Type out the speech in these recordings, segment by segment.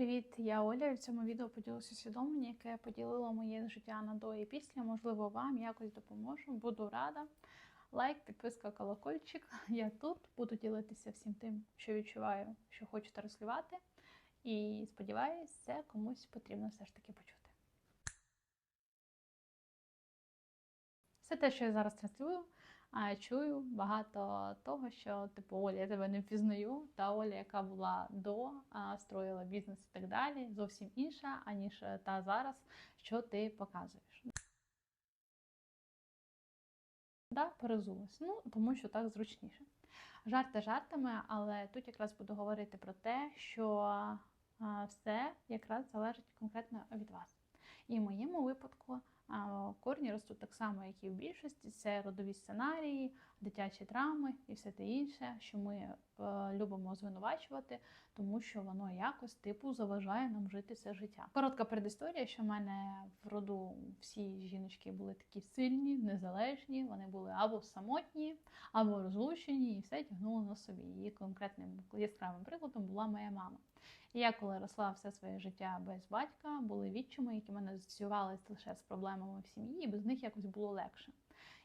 Привіт, я Оля. і В цьому відео поділюся усвідомлення, яке поділило моє життя на до і після. Можливо, вам якось допоможу. Буду рада. Лайк, підписка, колокольчик. Я тут буду ділитися всім тим, що відчуваю, що хочу транслювати. І сподіваюся, це комусь потрібно все ж таки почути. Все те, що я зараз транслюю, а чую багато того, що типу Оля, я тебе не впізнаю. Та Оля, яка була до, строїла бізнес і так далі, зовсім інша, аніж е, та зараз, що ти показуєш. Да, перезулась. Ну, тому що так зручніше. Жарти жартами, але тут якраз буду говорити про те, що все якраз залежить конкретно від вас. І в моєму випадку корні ростуть так само, як і в більшості. Це родові сценарії, дитячі травми і все те інше, що ми е, любимо звинувачувати, тому що воно якось типу заважає нам жити це життя. Коротка предісторія, що в мене в роду всі жіночки були такі сильні, незалежні. Вони були або самотні, або розлучені, і все тягнуло на собі. Її конкретним яскравим прикладом була моя мама. Я, коли росла все своє життя без батька, були відчими, які мене асоціювалися лише з проблемами в сім'ї, і без них якось було легше.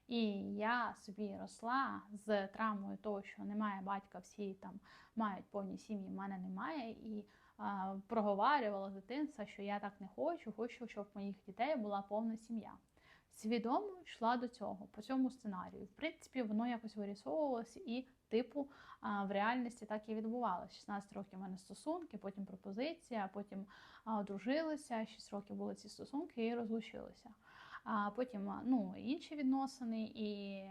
І я собі росла з травмою того, що немає батька, всі там мають повні сім'ї, в мене немає. І а, проговарювала з що я так не хочу, хочу, щоб в моїх дітей була повна сім'я. Свідомо йшла до цього по цьому сценарію. В принципі, воно якось вирісовувалося і, типу, в реальності так і відбувалося. 16 років у мене стосунки, потім пропозиція, потім одружилися, 6 років були ці стосунки і розлучилися а потім ну, інші відносини, і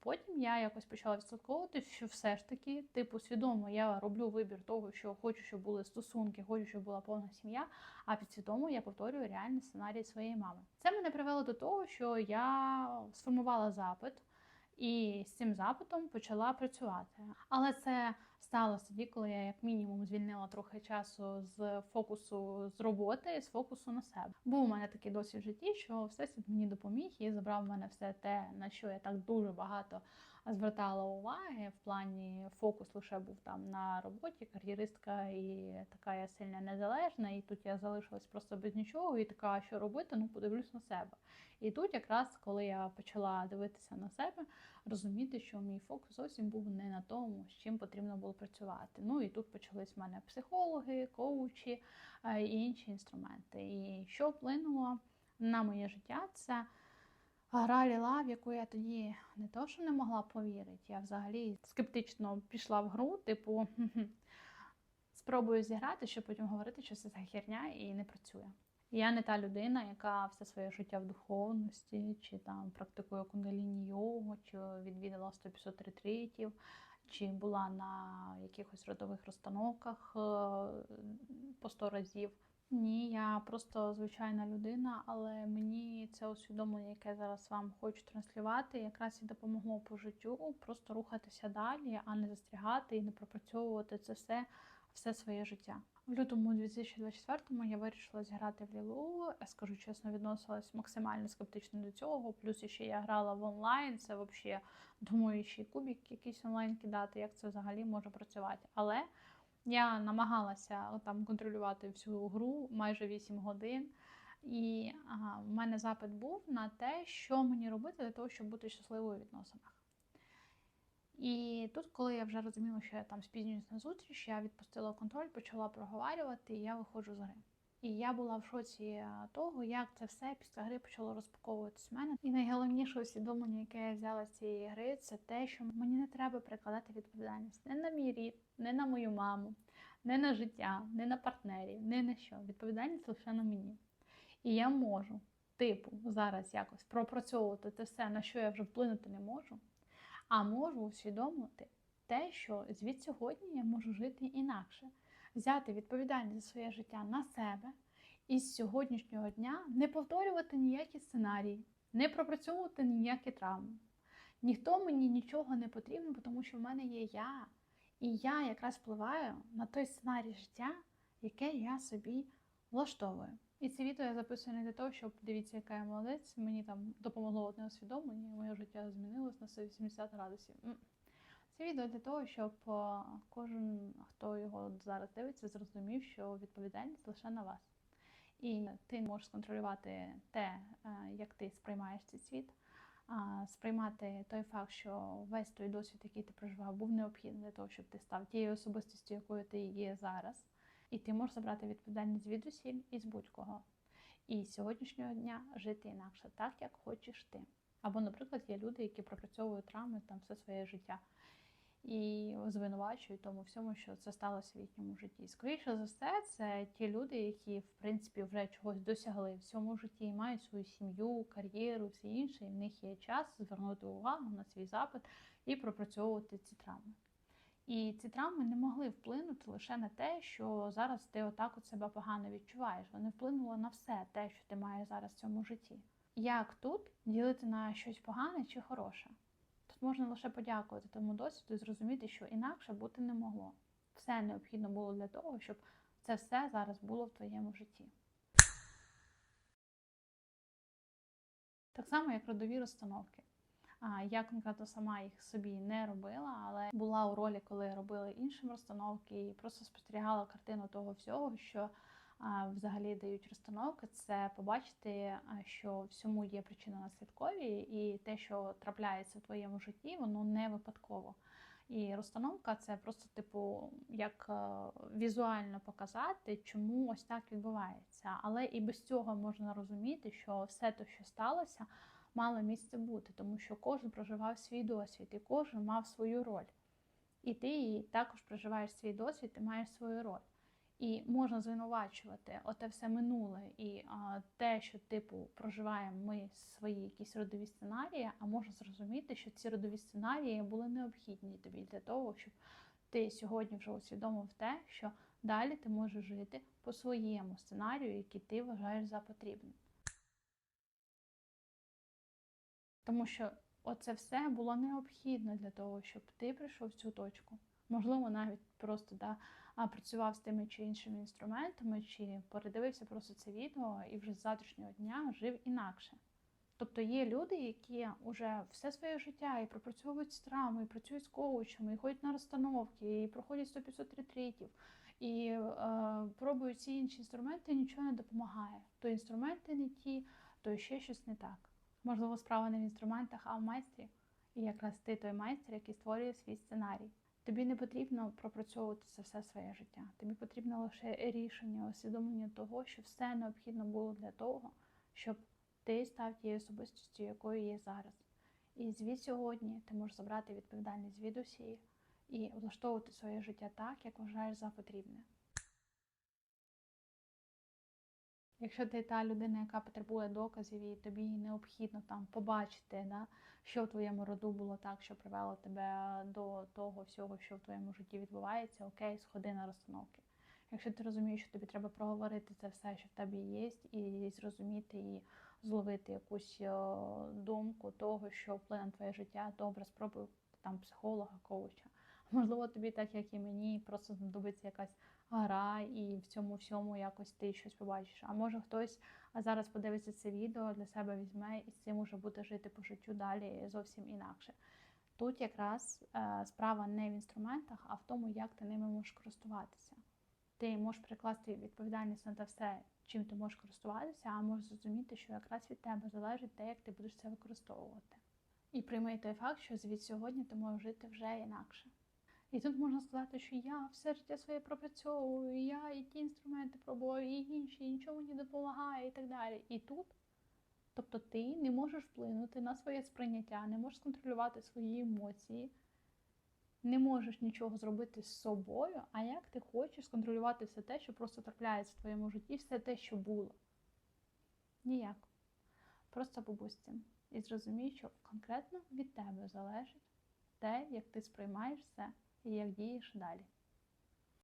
потім я якось почала відслідковувати, що все ж таки, типу, свідомо я роблю вибір того, що хочу, щоб були стосунки, хочу, щоб була повна сім'я. А підсвідомо я повторюю реальний сценарій своєї мами. Це мене привело до того, що я сформувала запит. І з цим запитом почала працювати. Але це сталося тоді, коли я, як мінімум, звільнила трохи часу з фокусу з роботи, з фокусу на себе. Був у мене такий досвід в житті, що всесвіт мені допоміг і забрав мене все те, на що я так дуже багато звертала уваги. В плані фокус лише був там на роботі, кар'єристка і така я сильно незалежна. І тут я залишилась просто без нічого, і така, що робити, ну подивлюсь на себе. І тут, якраз, коли я почала дивитися на себе, розуміти, що мій фокус зовсім був не на тому, з чим потрібно було працювати. Ну і тут почались в мене психологи, коучі і інші інструменти. І що вплинуло на моє життя, це гра ліла, в яку я тоді не то, що не могла повірити, я взагалі скептично пішла в гру, типу. Спробую зіграти, щоб потім говорити, що це за херня і не працює. Я не та людина, яка все своє життя в духовності, чи там практикує кундаліні йогу, чи відвідала 100-500 ретритів, чи була на якихось родових розстановках е, по 100 разів. Ні, я просто звичайна людина, але мені це усвідомлення, яке зараз вам хочу транслювати, якраз і допомогло по життю просто рухатися далі, а не застрягати і не пропрацьовувати це все все своє життя. В лютому 2024-му я вирішила зіграти в Лілу. Я скажу чесно, відносилась максимально скептично до цього. Плюс ще я грала в онлайн. Це взагалі думаю, ще й кубік якийсь онлайн кидати, як це взагалі може працювати. Але я намагалася там контролювати всю гру майже 8 годин. І ага, в мене запит був на те, що мені робити для того, щоб бути щасливою у відносинах. І тут, коли я вже розуміла, що я там спізнююсь на зустріч, я відпустила контроль, почала проговорювати, і я виходжу з гри. І я була в шоці того, як це все після гри почало розпаковуватись в мене. І найголовніше усвідомлення, яке я взяла з цієї гри, це те, що мені не треба прикладати відповідальність не на мій рід, не на мою маму, не на життя, не на партнерів, не на що. Відповідальність лише на мені. І я можу, типу, зараз якось пропрацьовувати те все, на що я вже вплинути не можу. А можу усвідомити те, що звід сьогодні я можу жити інакше, взяти відповідальність за своє життя на себе і з сьогоднішнього дня не повторювати ніякі сценарії, не пропрацьовувати ніякі травми. Ніхто мені нічого не потрібен, тому що в мене є я. І я якраз впливаю на той сценарій життя, яке я собі влаштовую. І це відео я записую не для того, щоб дивіться, яка я молодець. Мені там допомогло одне усвідомлення, моє життя змінилось на 180 градусів. Це відео для того, щоб е, кожен, хто його зараз дивиться, зрозумів, що відповідальність лише на вас. І ти можеш сконтролювати те, е, як ти сприймаєш цей світ, сприймати той факт, що весь той досвід, який ти проживав, був необхідний для того, щоб ти став тією особистістю, якою ти є зараз. І ти можеш забрати відповідальність від усіль і з будь-кого. І з сьогоднішнього дня жити інакше, так як хочеш ти. Або, наприклад, є люди, які пропрацьовують травми там все своє життя і звинувачують тому всьому, що це сталося в їхньому житті. Скоріше за все, це ті люди, які в принципі вже чогось досягли в цьому житті, і мають свою сім'ю, кар'єру, все інше. І в них є час звернути увагу на свій запит і пропрацьовувати ці травми. І ці травми не могли вплинути лише на те, що зараз ти отак от себе погано відчуваєш. Вони вплинули на все те, що ти маєш зараз в цьому житті. Як тут ділити на щось погане чи хороше? Тут можна лише подякувати тому досвіду і зрозуміти, що інакше бути не могло. Все необхідно було для того, щоб це все зараз було в твоєму житті. Так само, як родові розстановки. Я конкретно сама їх собі не робила, але була у ролі, коли робили іншим розстановки, і просто спостерігала картину того всього, що взагалі дають розстановки. Це побачити, що всьому є причина наслідкові, і те, що трапляється в твоєму житті, воно не випадково. І розстановка це просто, типу, як е, візуально показати, чому ось так відбувається. Але і без цього можна розуміти, що все те, що сталося, мало місце бути, тому що кожен проживав свій досвід, і кожен мав свою роль. І ти її також проживаєш свій досвід, ти маєш свою роль. І можна звинувачувати оте все минуле і а, те, що типу проживаємо ми свої якісь родові сценарії, а можна зрозуміти, що ці родові сценарії були необхідні тобі для того, щоб ти сьогодні вже усвідомив те, що далі ти можеш жити по своєму сценарію, який ти вважаєш за потрібним. Тому що оце все було необхідно для того, щоб ти прийшов в цю точку. Можливо, навіть просто да, працював з тими чи іншими інструментами, чи передивився просто це відео і вже з завтрашнього дня жив інакше. Тобто є люди, які вже все своє життя і пропрацьовують з травмою, і працюють з коучами, і ходять на розстановки, і проходять 100-500 ретритів, і е, пробують ці інші інструменти, і нічого не допомагає. То інструменти не ті, то ще щось не так. Можливо, справа не в інструментах, а в майстрі. І якраз ти той майстер, який створює свій сценарій. Тобі не потрібно пропрацьовувати це все своє життя. Тобі потрібно лише рішення, усвідомлення того, що все необхідно було для того, щоб ти став тією особистістю, якою є зараз. І звід сьогодні ти можеш забрати відповідальність від усіх і влаштовувати своє життя так, як вважаєш за потрібне. Якщо ти та людина, яка потребує доказів, і тобі необхідно там побачити, да, що в твоєму роду було так, що привело тебе до того всього, що в твоєму житті відбувається, окей, сходи на розстановки. Якщо ти розумієш, що тобі треба проговорити це все, що в тебе є, і зрозуміти і зловити якусь думку того, що вплине на твоє життя, добре, спробуй там психолога, коуча. Можливо, тобі, так як і мені, просто знадобиться якась гра, і в цьому всьому якось ти щось побачиш. А може хтось зараз подивиться це відео, для себе візьме і з цим уже буде жити по життю далі зовсім інакше. Тут якраз е, справа не в інструментах, а в тому, як ти ними можеш користуватися. Ти можеш перекласти відповідальність на те все, чим ти можеш користуватися, а можеш зрозуміти, що якраз від тебе залежить те, як ти будеш це використовувати. І прийми той факт, що звід сьогодні ти можеш жити вже інакше. І тут можна сказати, що я все життя своє пропрацьовую, я і ті інструменти пробую, і інші, і нічого мені допомагає, і так далі. І тут, тобто ти не можеш вплинути на своє сприйняття, не можеш контролювати свої емоції, не можеш нічого зробити з собою, а як ти хочеш сконтролювати все те, що просто трапляється в твоєму житті, все те, що було. Ніяк. Просто побудь. І зрозумій, що конкретно від тебе залежить те, як ти сприймаєш все і як дієш далі.